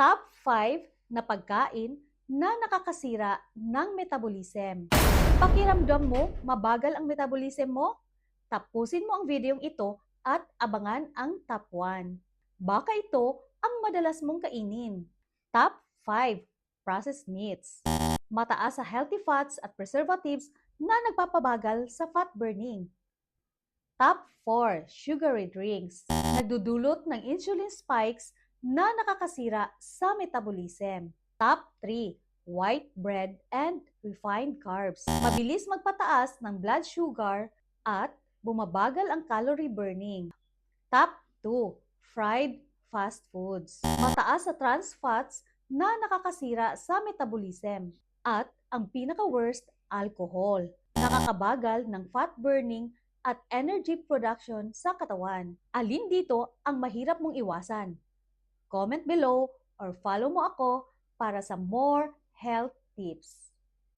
Top 5 na pagkain na nakakasira ng metabolism. Pakiramdam mo mabagal ang metabolism mo? Tapusin mo ang videong ito at abangan ang top 1. Baka ito ang madalas mong kainin. Top 5 processed meats. Mataas sa healthy fats at preservatives na nagpapabagal sa fat burning. Top 4 sugary drinks. Nagdudulot ng insulin spikes na nakakasira sa metabolism. Top 3 white bread and refined carbs. Mabilis magpataas ng blood sugar at bumabagal ang calorie burning. Top 2 fried fast foods. Mataas sa trans fats na nakakasira sa metabolism. At ang pinaka-worst, alcohol. Nakakabagal ng fat burning at energy production sa katawan. Alin dito ang mahirap mong iwasan? Comment below or follow mo ako para sa more health tips.